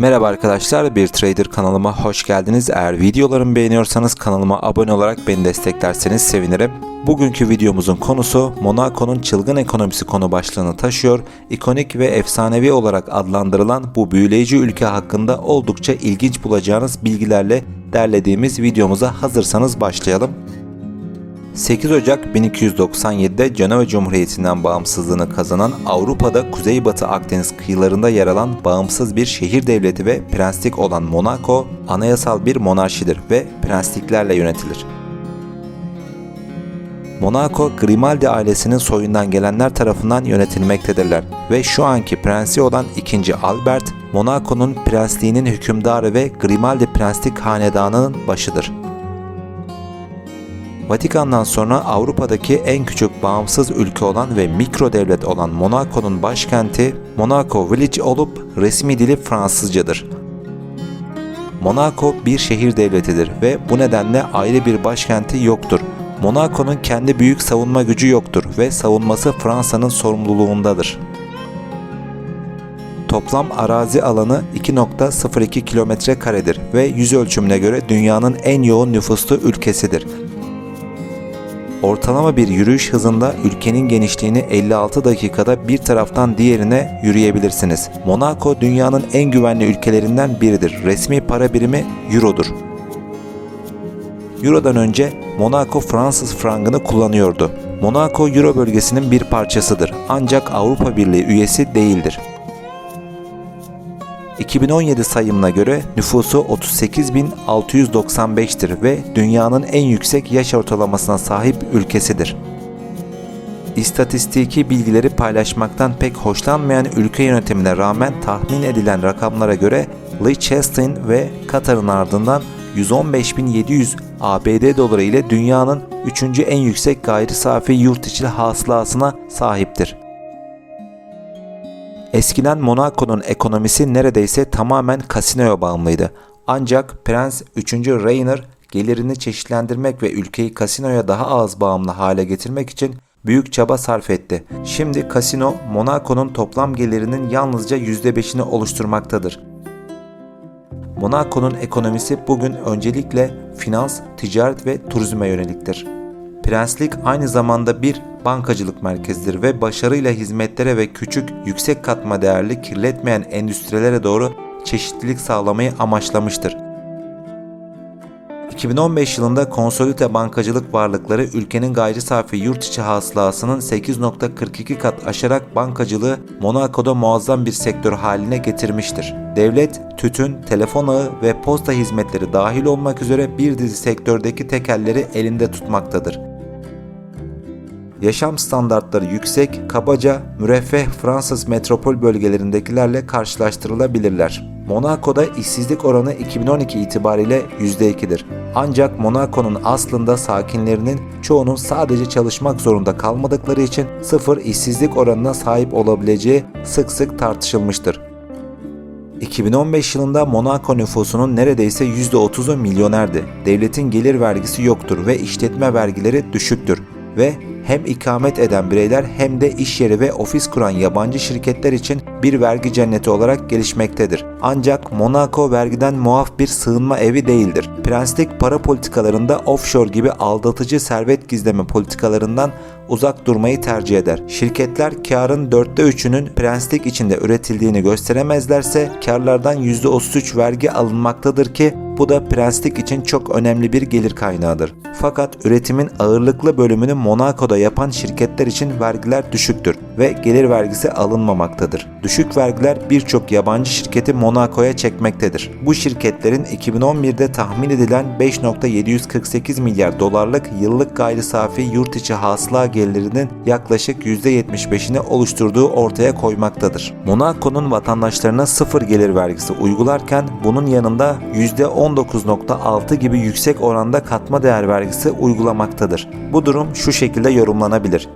Merhaba arkadaşlar, bir trader kanalıma hoş geldiniz. Eğer videolarımı beğeniyorsanız kanalıma abone olarak beni desteklerseniz sevinirim. Bugünkü videomuzun konusu Monaco'nun çılgın ekonomisi konu başlığını taşıyor. İkonik ve efsanevi olarak adlandırılan bu büyüleyici ülke hakkında oldukça ilginç bulacağınız bilgilerle derlediğimiz videomuza hazırsanız başlayalım. 8 Ocak 1297'de Cenova Cumhuriyeti'nden bağımsızlığını kazanan Avrupa'da Kuzeybatı Akdeniz kıyılarında yer alan bağımsız bir şehir devleti ve prenslik olan Monaco, anayasal bir monarşidir ve prensliklerle yönetilir. Monaco, Grimaldi ailesinin soyundan gelenler tarafından yönetilmektedirler ve şu anki prensi olan 2. Albert, Monaco'nun prensliğinin hükümdarı ve Grimaldi prenslik hanedanının başıdır. Vatikan'dan sonra Avrupa'daki en küçük bağımsız ülke olan ve mikro devlet olan Monaco'nun başkenti Monaco Village olup resmi dili Fransızcadır. Monaco bir şehir devletidir ve bu nedenle ayrı bir başkenti yoktur. Monaco'nun kendi büyük savunma gücü yoktur ve savunması Fransa'nın sorumluluğundadır. Toplam arazi alanı 2.02 kilometre karedir ve yüz ölçümüne göre dünyanın en yoğun nüfuslu ülkesidir. Ortalama bir yürüyüş hızında ülkenin genişliğini 56 dakikada bir taraftan diğerine yürüyebilirsiniz. Monaco dünyanın en güvenli ülkelerinden biridir. Resmi para birimi Euro'dur. Euro'dan önce Monaco Fransız frangını kullanıyordu. Monaco Euro bölgesinin bir parçasıdır ancak Avrupa Birliği üyesi değildir. 2017 sayımına göre nüfusu 38.695'tir ve dünyanın en yüksek yaş ortalamasına sahip ülkesidir. İstatistiki bilgileri paylaşmaktan pek hoşlanmayan ülke yönetimine rağmen tahmin edilen rakamlara göre Liechtenstein ve Katar'ın ardından 115.700 ABD doları ile dünyanın 3. en yüksek gayri safi yurt içi hasılasına sahiptir. Eskiden Monaco'nun ekonomisi neredeyse tamamen kasinoya bağımlıydı. Ancak Prens 3. Rainier gelirini çeşitlendirmek ve ülkeyi kasinoya daha az bağımlı hale getirmek için büyük çaba sarf etti. Şimdi kasino Monaco'nun toplam gelirinin yalnızca %5'ini oluşturmaktadır. Monaco'nun ekonomisi bugün öncelikle finans, ticaret ve turizme yöneliktir. Prenslik aynı zamanda bir bankacılık merkezidir ve başarıyla hizmetlere ve küçük, yüksek katma değerli, kirletmeyen endüstrilere doğru çeşitlilik sağlamayı amaçlamıştır. 2015 yılında konsolide bankacılık varlıkları ülkenin gayri safi yurt içi hasılasının 8.42 kat aşarak bankacılığı Monaco'da muazzam bir sektör haline getirmiştir. Devlet, tütün, telefon ağı ve posta hizmetleri dahil olmak üzere bir dizi sektördeki tekelleri elinde tutmaktadır. Yaşam standartları yüksek, kabaca müreffeh Fransız metropol bölgelerindekilerle karşılaştırılabilirler. Monaco'da işsizlik oranı 2012 itibariyle %2'dir. Ancak Monaco'nun aslında sakinlerinin çoğunun sadece çalışmak zorunda kalmadıkları için sıfır işsizlik oranına sahip olabileceği sık sık tartışılmıştır. 2015 yılında Monaco nüfusunun neredeyse %30'u milyonerdi. Devletin gelir vergisi yoktur ve işletme vergileri düşüktür ve hem ikamet eden bireyler hem de iş yeri ve ofis kuran yabancı şirketler için bir vergi cenneti olarak gelişmektedir. Ancak Monaco vergiden muaf bir sığınma evi değildir. Prenslik para politikalarında offshore gibi aldatıcı servet gizleme politikalarından uzak durmayı tercih eder. Şirketler karın dörtte üçünün prenslik içinde üretildiğini gösteremezlerse karlardan %33 vergi alınmaktadır ki bu da prenslik için çok önemli bir gelir kaynağıdır. Fakat üretimin ağırlıklı bölümünü Monaco'da yapan şirketler için vergiler düşüktür ve gelir vergisi alınmamaktadır. Düşük vergiler birçok yabancı şirketi Monaco'ya çekmektedir. Bu şirketlerin 2011'de tahmin edilen 5.748 milyar dolarlık yıllık gayri safi yurt içi hasıla gelirinin yaklaşık %75'ini oluşturduğu ortaya koymaktadır. Monaco'nun vatandaşlarına sıfır gelir vergisi uygularken bunun yanında %19.6 gibi yüksek oranda katma değer vergisi uygulamaktadır. Bu durum şu şekilde yorumlanabilir.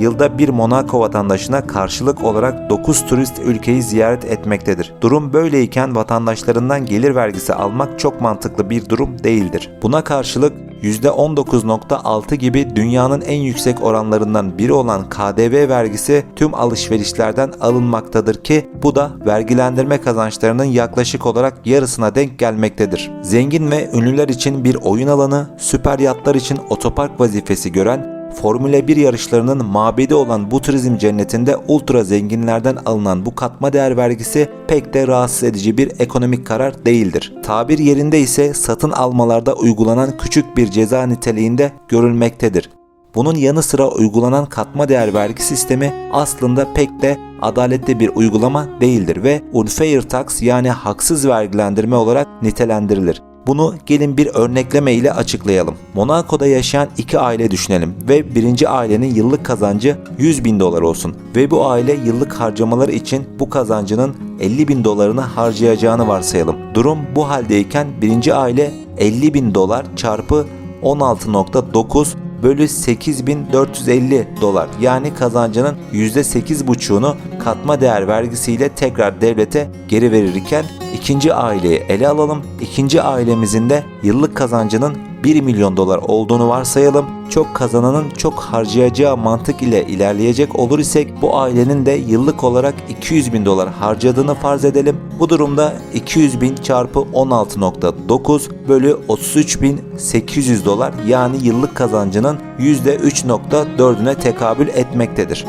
Yılda bir Monaco vatandaşına karşılık olarak 9 turist ülkeyi ziyaret etmektedir. Durum böyleyken vatandaşlarından gelir vergisi almak çok mantıklı bir durum değildir. Buna karşılık %19.6 gibi dünyanın en yüksek oranlarından biri olan KDV vergisi tüm alışverişlerden alınmaktadır ki bu da vergilendirme kazançlarının yaklaşık olarak yarısına denk gelmektedir. Zengin ve ünlüler için bir oyun alanı, süper yatlar için otopark vazifesi gören Formula 1 yarışlarının mabedi olan bu turizm cennetinde ultra zenginlerden alınan bu katma değer vergisi pek de rahatsız edici bir ekonomik karar değildir. Tabir yerinde ise satın almalarda uygulanan küçük bir ceza niteliğinde görülmektedir. Bunun yanı sıra uygulanan katma değer vergi sistemi aslında pek de adaletli bir uygulama değildir ve unfair tax yani haksız vergilendirme olarak nitelendirilir. Bunu gelin bir örnekleme ile açıklayalım. Monaco'da yaşayan iki aile düşünelim ve birinci ailenin yıllık kazancı 100 bin dolar olsun ve bu aile yıllık harcamaları için bu kazancının 50 bin dolarını harcayacağını varsayalım. Durum bu haldeyken birinci aile 50 bin dolar çarpı 16.9 bölü 8450 dolar yani kazancının %8,5'unu katma değer vergisiyle tekrar devlete geri verirken ikinci aileyi ele alalım. İkinci ailemizin de yıllık kazancının 1 milyon dolar olduğunu varsayalım. Çok kazananın çok harcayacağı mantık ile ilerleyecek olur isek bu ailenin de yıllık olarak 200 bin dolar harcadığını farz edelim. Bu durumda 200 bin çarpı 16.9 bölü 33.800 dolar yani yıllık kazancının %3.4'üne tekabül etmektedir.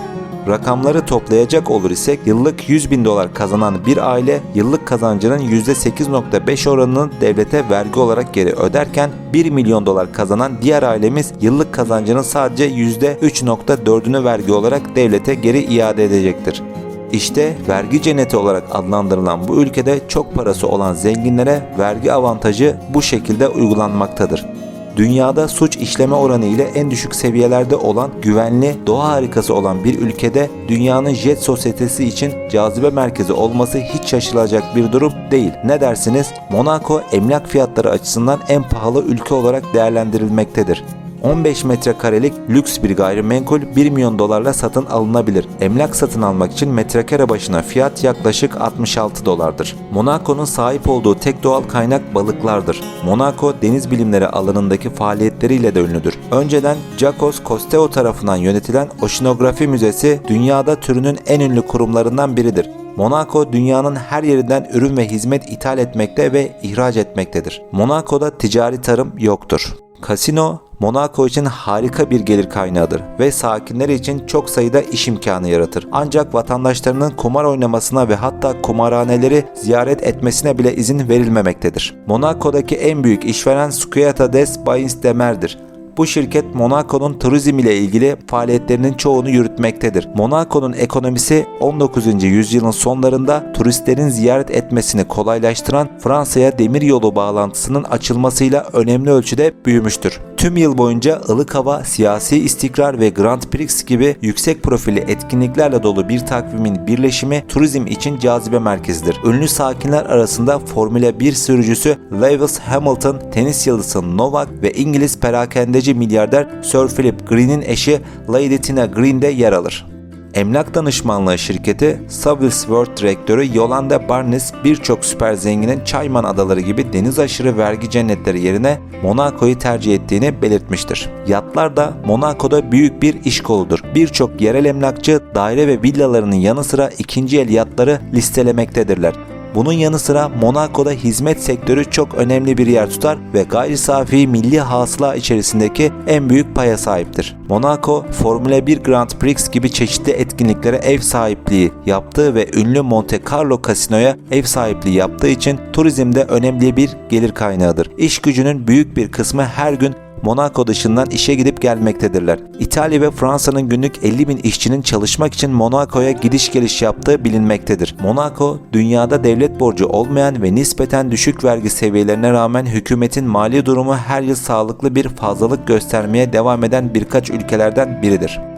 Rakamları toplayacak olur isek yıllık 100 bin dolar kazanan bir aile yıllık kazancının %8.5 oranını devlete vergi olarak geri öderken 1 milyon dolar kazanan diğer ailemiz yıllık kazancının sadece %3.4'ünü vergi olarak devlete geri iade edecektir. İşte vergi cenneti olarak adlandırılan bu ülkede çok parası olan zenginlere vergi avantajı bu şekilde uygulanmaktadır. Dünyada suç işleme oranı ile en düşük seviyelerde olan güvenli, doğa harikası olan bir ülkede dünyanın jet sosyetesi için cazibe merkezi olması hiç şaşılacak bir durum değil. Ne dersiniz? Monaco emlak fiyatları açısından en pahalı ülke olarak değerlendirilmektedir. 15 metrekarelik lüks bir gayrimenkul 1 milyon dolarla satın alınabilir. Emlak satın almak için metrekare başına fiyat yaklaşık 66 dolardır. Monaco'nun sahip olduğu tek doğal kaynak balıklardır. Monaco deniz bilimleri alanındaki faaliyetleriyle de ünlüdür. Önceden Jacques Cousteau tarafından yönetilen Oşinografi Müzesi dünyada türünün en ünlü kurumlarından biridir. Monaco dünyanın her yerinden ürün ve hizmet ithal etmekte ve ihraç etmektedir. Monaco'da ticari tarım yoktur. Kasino, Monaco için harika bir gelir kaynağıdır ve sakinleri için çok sayıda iş imkanı yaratır. Ancak vatandaşlarının kumar oynamasına ve hatta kumarhaneleri ziyaret etmesine bile izin verilmemektedir. Monaco'daki en büyük işveren Scueta des Bains de Mer'dir. Bu şirket Monaco'nun turizm ile ilgili faaliyetlerinin çoğunu yürütmektedir. Monaco'nun ekonomisi 19. yüzyılın sonlarında turistlerin ziyaret etmesini kolaylaştıran Fransa'ya demiryolu bağlantısının açılmasıyla önemli ölçüde büyümüştür. Tüm yıl boyunca ılık hava, siyasi istikrar ve Grand Prix gibi yüksek profili etkinliklerle dolu bir takvimin birleşimi turizm için cazibe merkezidir. Ünlü sakinler arasında Formula 1 sürücüsü Lewis Hamilton, tenis yıldızı Novak ve İngiliz perakendeci milyarder Sir Philip Green'in eşi Lady Tina Green de yer alır. Emlak danışmanlığı şirketi Savills World direktörü Yolanda Barnes birçok süper zenginin Çayman adaları gibi deniz aşırı vergi cennetleri yerine Monaco'yu tercih ettiğini belirtmiştir. Yatlar da Monaco'da büyük bir iş koludur. Birçok yerel emlakçı daire ve villalarının yanı sıra ikinci el yatları listelemektedirler. Bunun yanı sıra Monaco'da hizmet sektörü çok önemli bir yer tutar ve gayri safi milli hasıla içerisindeki en büyük paya sahiptir. Monaco, Formula 1 Grand Prix gibi çeşitli etkinliklere ev sahipliği yaptığı ve ünlü Monte Carlo kasinoya ev sahipliği yaptığı için turizmde önemli bir gelir kaynağıdır. İş gücünün büyük bir kısmı her gün Monaco dışından işe gidip gelmektedirler. İtalya ve Fransa'nın günlük 50 bin işçinin çalışmak için Monaco'ya gidiş geliş yaptığı bilinmektedir. Monaco, dünyada devlet borcu olmayan ve nispeten düşük vergi seviyelerine rağmen hükümetin mali durumu her yıl sağlıklı bir fazlalık göstermeye devam eden birkaç ülkelerden biridir.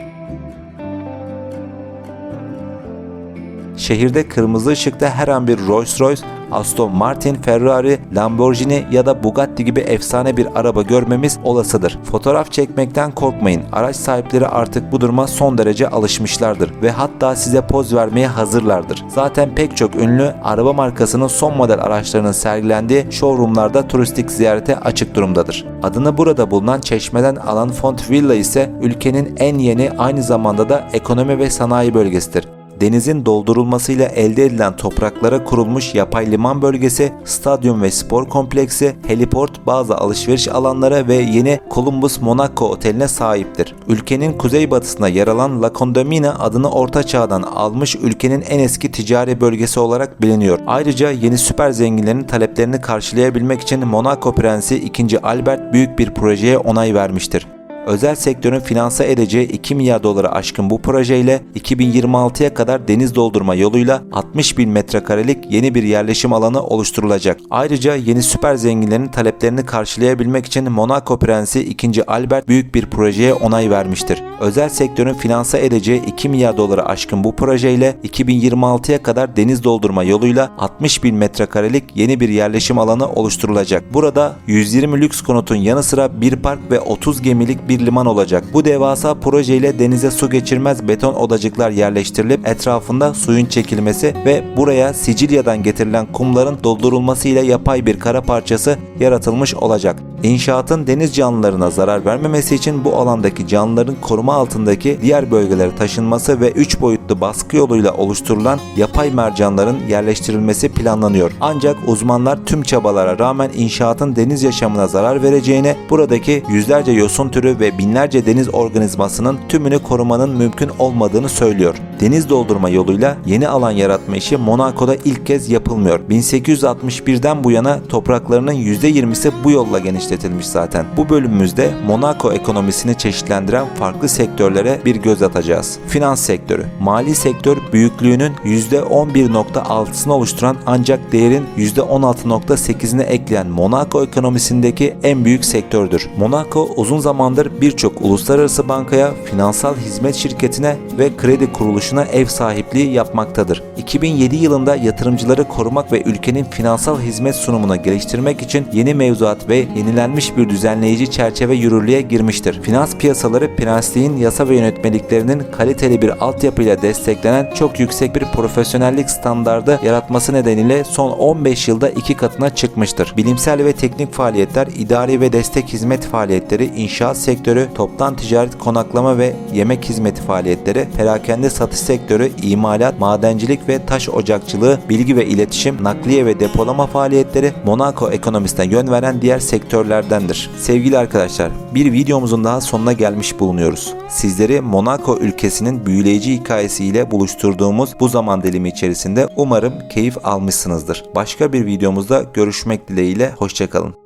Şehirde kırmızı ışıkta her an bir Rolls Royce Aston Martin, Ferrari, Lamborghini ya da Bugatti gibi efsane bir araba görmemiz olasıdır. Fotoğraf çekmekten korkmayın. Araç sahipleri artık bu duruma son derece alışmışlardır ve hatta size poz vermeye hazırlardır. Zaten pek çok ünlü araba markasının son model araçlarının sergilendiği showroomlarda turistik ziyarete açık durumdadır. Adını burada bulunan çeşmeden alan Font Villa ise ülkenin en yeni aynı zamanda da ekonomi ve sanayi bölgesidir. Denizin doldurulmasıyla elde edilen topraklara kurulmuş yapay liman bölgesi, stadyum ve spor kompleksi, heliport, bazı alışveriş alanları ve yeni Columbus Monaco oteline sahiptir. Ülkenin kuzeybatısında yer alan La Condamine adını Orta Çağ'dan almış ülkenin en eski ticari bölgesi olarak biliniyor. Ayrıca yeni süper zenginlerin taleplerini karşılayabilmek için Monaco Prensi 2. Albert büyük bir projeye onay vermiştir. Özel sektörün finanse edeceği 2 milyar dolara aşkın bu projeyle 2026'ya kadar deniz doldurma yoluyla 60 bin metrekarelik yeni bir yerleşim alanı oluşturulacak. Ayrıca yeni süper zenginlerin taleplerini karşılayabilmek için Monaco Prensi 2. Albert büyük bir projeye onay vermiştir. Özel sektörün finanse edeceği 2 milyar dolara aşkın bu projeyle 2026'ya kadar deniz doldurma yoluyla 60 bin metrekarelik yeni bir yerleşim alanı oluşturulacak. Burada 120 lüks konutun yanı sıra bir park ve 30 gemilik bir liman olacak. Bu devasa projeyle denize su geçirmez beton odacıklar yerleştirilip etrafında suyun çekilmesi ve buraya Sicilya'dan getirilen kumların doldurulması ile yapay bir kara parçası yaratılmış olacak. İnşaatın deniz canlılarına zarar vermemesi için bu alandaki canlıların koruma altındaki diğer bölgelere taşınması ve 3 boyutlu baskı yoluyla oluşturulan yapay mercanların yerleştirilmesi planlanıyor. Ancak uzmanlar tüm çabalara rağmen inşaatın deniz yaşamına zarar vereceğini, buradaki yüzlerce yosun türü ve binlerce deniz organizmasının tümünü korumanın mümkün olmadığını söylüyor. Deniz doldurma yoluyla yeni alan yaratma işi Monaco'da ilk kez yapılmıyor. 1861'den bu yana topraklarının %20'si bu yolla genişletilmiş zaten. Bu bölümümüzde Monaco ekonomisini çeşitlendiren farklı sektörlere bir göz atacağız. Finans sektörü. Mali sektör büyüklüğünün %11.6'sını oluşturan ancak değerin %16.8'ini ekleyen Monaco ekonomisindeki en büyük sektördür. Monaco uzun zamandır birçok uluslararası bankaya, finansal hizmet şirketine ve kredi kuruluşuna ev sahipliği yapmaktadır. 2007 yılında yatırımcıları korumak ve ülkenin finansal hizmet sunumunu geliştirmek için yeni mevzuat ve yenilenmiş bir düzenleyici çerçeve yürürlüğe girmiştir. Finans piyasaları prensliğin yasa ve yönetmeliklerinin kaliteli bir altyapıyla desteklenen çok yüksek bir profesyonellik standardı yaratması nedeniyle son 15 yılda iki katına çıkmıştır. Bilimsel ve teknik faaliyetler, idari ve destek hizmet faaliyetleri, inşaat sektörü, toptan ticaret, konaklama ve yemek hizmeti faaliyetleri, perakende satış sektörü, imalat, madencilik ve taş ocakçılığı, bilgi ve iletişim, nakliye ve depolama faaliyetleri Monaco ekonomisine yön veren diğer sektörlerdendir. Sevgili arkadaşlar, bir videomuzun daha sonuna gelmiş bulunuyoruz. Sizleri Monaco ülkesinin büyüleyici hikayesiyle buluşturduğumuz bu zaman dilimi içerisinde umarım keyif almışsınızdır. Başka bir videomuzda görüşmek dileğiyle, hoşçakalın.